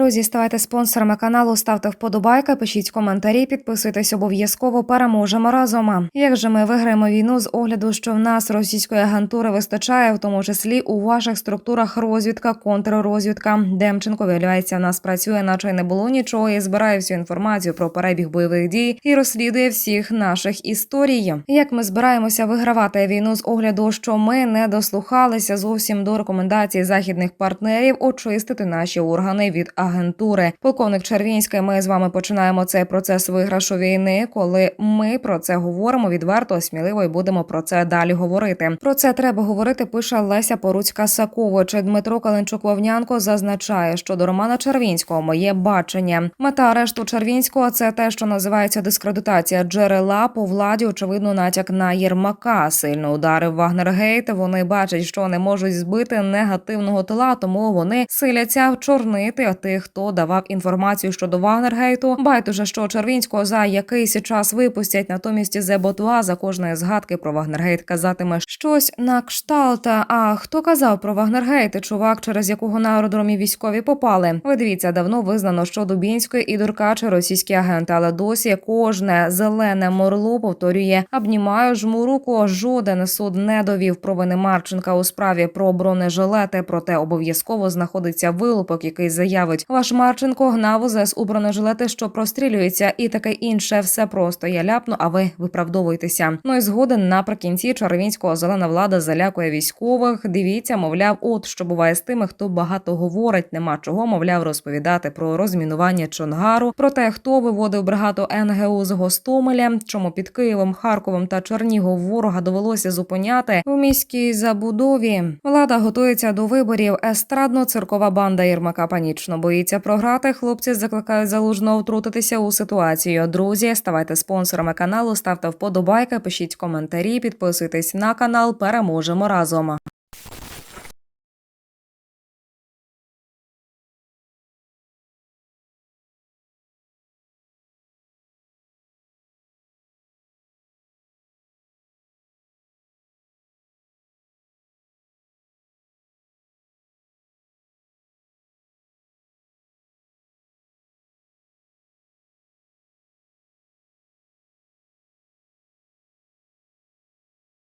Друзі, ставайте спонсорами каналу, ставте вподобайки, пишіть коментарі, підписуйтесь обов'язково. Переможемо разом. Як же ми виграємо війну з огляду, що в нас російської агентури вистачає, в тому числі у ваших структурах розвідка, контррозвідка. Демченко виявляється, в нас працює, наче й не було нічого, і збирає всю інформацію про перебіг бойових дій і розслідує всіх наших історій. Як ми збираємося вигравати війну з огляду, що ми не дослухалися зовсім до рекомендацій західних партнерів очистити наші органи від агентури. Полковник Червінський. Ми з вами починаємо цей процес виграшу війни. Коли ми про це говоримо відверто, сміливо і будемо про це далі говорити. Про це треба говорити. Пише Леся Поруцька Сакович. Дмитро Каленчук Вовнянко зазначає, що до Романа Червінського моє бачення. Мета арешту Червінського це те, що називається дискредитація джерела по владі. Очевидно, натяк на Єрмака. Сильно ударив Вагнергейт. Вони бачать, що не можуть збити негативного тила, тому вони силяться вчорнити тих, хто давав інформацію щодо Вагнергейту. Байдуже, що Червінського за якийсь час випустять. Натомість Зе Ботуа за кожної згадки про Вагнергейт казатиме щось на кшталт. А хто казав про Вагнергейт? Чувак, через якого на аеродромі військові попали. Ви дивіться, давно визнано, що Дубінський і Дуркач російські агенти, але досі кожне зелене морло повторює обнімаю жму руку. Жоден суд не довів провини Марченка у справі про бронежилети. Проте обов'язково знаходиться вилупок, який заявить ваш Марченко гнав УЗС у бронежилети, що прострілюється, і таке інше. Все просто я ляпну, а ви виправдовуєтеся. Ну і згоден наприкінці Червінського зелена влада залякує військових. Дивіться, мовляв, от що буває з тими, хто багато говорить, нема чого, мовляв, розповідати про розмінування Чонгару, про те, хто виводив бригаду НГУ з Гостомеля, чому під Києвом, Харковом та Чернігов ворога довелося зупиняти в міській забудові. Влада готується до виборів. Естрадно-циркова банда Єрмака панічно боїться програти. Хлопці закликають залужно втрутитися у ситуацію. Друзі, ставайте спонсорами каналу, ставте вподобайки, пишіть коментарі, підписуйтесь на канал. Переможемо разом.